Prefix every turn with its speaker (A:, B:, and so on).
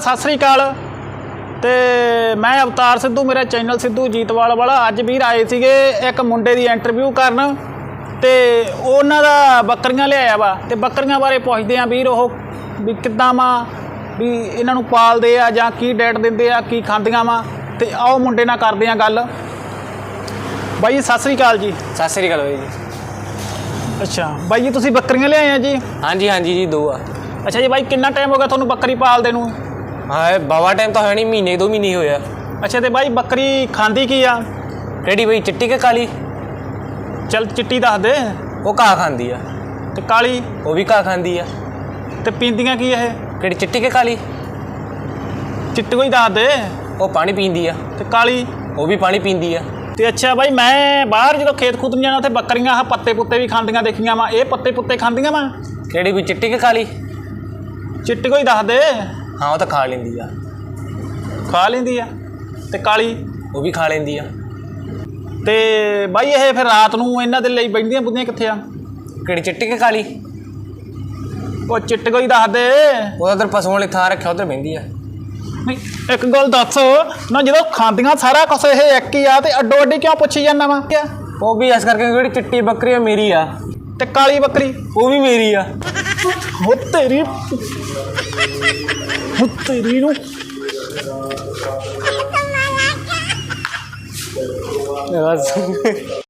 A: ਸਤਿ ਸ੍ਰੀ ਅਕਾਲ। ਤੇ ਮੈਂ ਅਵਤਾਰ ਸਿੱਧੂ ਮੇਰਾ ਚੈਨਲ ਸਿੱਧੂ ਜੀਤਵਾਲ ਵਾਲਾ। ਅੱਜ ਵੀਰ ਆਏ ਸੀਗੇ ਇੱਕ ਮੁੰਡੇ ਦੀ ਇੰਟਰਵਿਊ ਕਰਨ। ਤੇ ਉਹਨਾਂ ਦਾ ਬੱਕਰੀਆਂ ਲਿਆਇਆ ਵਾ। ਤੇ ਬੱਕਰੀਆਂ ਬਾਰੇ ਪੁੱਛਦੇ ਆ ਵੀਰ ਉਹ ਵੀ ਕਿੱਦਾਂ ਵਾ ਵੀ ਇਹਨਾਂ ਨੂੰ ਪਾਲਦੇ ਆ ਜਾਂ ਕੀ ਡੇਟ ਦਿੰਦੇ ਆ ਕੀ ਖਾਂਦੀਆਂ ਵਾ। ਤੇ ਆਓ ਮੁੰਡੇ ਨਾਲ ਕਰਦੇ ਆ ਗੱਲ। ਬਾਈ ਜੀ, ਸਤਿ ਸ੍ਰੀ ਅਕਾਲ ਜੀ।
B: ਸਤਿ ਸ੍ਰੀ ਅਕਾਲ ਬਾਈ ਜੀ।
A: ਅੱਛਾ ਬਾਈ ਜੀ ਤੁਸੀਂ ਬੱਕਰੀਆਂ ਲਿਆਏ ਆ ਜੀ?
B: ਹਾਂਜੀ ਹਾਂਜੀ ਜੀ ਦੋ ਆ।
A: ਅੱਛਾ ਜੀ ਬਾਈ ਕਿੰਨਾ ਟਾਈਮ ਹੋ ਗਿਆ ਤੁਹਾਨੂੰ ਬੱਕਰੀ ਪਾਲਦੇ ਨੂੰ?
B: ਹਾਂ ਬਾਵਾ ਟਾਈਮ ਤਾਂ ਹੋਇਆ ਨਹੀਂ ਮਹੀਨੇ ਦੋ ਮਹੀਨੇ ਹੀ ਹੋਇਆ
A: ਅੱਛਾ ਤੇ ਬਾਈ ਬੱਕਰੀ ਖਾਂਦੀ ਕੀ ਆ?
B: ਕਿਹੜੀ ਬਈ ਚਿੱਟੀ ਕਿ ਕਾਲੀ?
A: ਚਲ ਚਿੱਟੀ ਦੱਸ ਦੇ।
B: ਉਹ ਘਾਹ ਖਾਂਦੀ ਆ।
A: ਤੇ ਕਾਲੀ?
B: ਉਹ ਵੀ ਘਾਹ ਖਾਂਦੀ ਆ।
A: ਤੇ ਪੀਂਦੀਆਂ ਕੀ ਇਹ?
B: ਕਿਹੜੀ ਚਿੱਟੀ ਕਿ ਕਾਲੀ?
A: ਚਿੱਟੀ ਕੋਈ ਦੱਸ ਦੇ।
B: ਉਹ ਪਾਣੀ ਪੀਂਦੀ ਆ।
A: ਤੇ ਕਾਲੀ?
B: ਉਹ ਵੀ ਪਾਣੀ ਪੀਂਦੀ ਆ।
A: ਤੇ ਅੱਛਾ ਬਾਈ ਮੈਂ ਬਾਹਰ ਜਦੋਂ ਖੇਤ ਖੂਤ ਨੂੰ ਜਾਣਾ ਉੱਥੇ ਬੱਕਰੀਆਂ ਆਹ ਪੱਤੇ ਪੁੱਤੇ ਵੀ ਖਾਂਦੀਆਂ ਦੇਖੀਆਂ ਵਾ। ਇਹ ਪੱਤੇ ਪੁੱਤੇ ਖਾਂਦੀਆਂ ਵਾ?
B: ਕਿਹੜੀ ਵੀ ਚਿੱਟੀ ਕਿ ਕਾਲੀ?
A: ਚਿੱਟੀ ਕੋਈ ਦੱਸ ਦੇ।
B: ਹਾਂ ਉਹ ਤਾਂ ਖਾ ਲੈਂਦੀ ਆ।
A: ਖਾ ਲੈਂਦੀ ਆ? ਤੇ ਕਾਲੀ?
B: ਉਹ ਵੀ ਖਾ ਲੈਂਦੀ ਆ।
A: ਤੇ ਬਾਈ ਇਹ ਫਿਰ ਰਾਤ ਨੂੰ ਇਹਨਾਂ ਦੇ ਲਈ ਬੈਠਦੀਆਂ ਬੁੱਧੀਆਂ ਕਿੱਥੇ ਆ?
B: ਕਿਹੜੀ ਚਿੱਟੀ ਕਿ ਕਾਲੀ?
A: ਉਹ ਚਿੱਟ ਕੋਈ ਦੱਸ ਦੇ।
B: ਉਹਦਾ ਉਧਰ ਪਸ਼ੂਆਂ ਵਾਲੀ ਥਾਂ ਰੱਖਿਆ ਉਧਰ ਬਹਿੰਦੀ ਆ।
A: ਨਹੀਂ ਇੱਕ ਗੱਲ ਦੱਸ। ਨਾ ਜਦੋਂ ਖਾਂਦੀਆਂ ਸਾਰਾ ਕੁਛ ਇਹ ਇੱਕ ਹੀ ਆ ਤੇ ਅੱਡੋ ਅੱਡੀ ਕਿਉਂ ਪੁੱਛੀ ਜਾਂਦਾ ਵਾ? ਕਿਆ?
B: ਉਹ ਵੀ ਇਸ ਕਰਕੇ ਜਿਹੜੀ ਚਿੱਟੀ ਬੱਕਰੀ ਆ ਮੇਰੀ ਆ।
A: ਤੇ ਕਾਲੀ ਬੱਕਰੀ?
B: ਉਹ ਵੀ ਮੇਰੀ ਆ।
A: ਹੋ ਤੇਰੀ ਹੋ ਤੇਰੀ ਨੂੰ
B: ਬਸ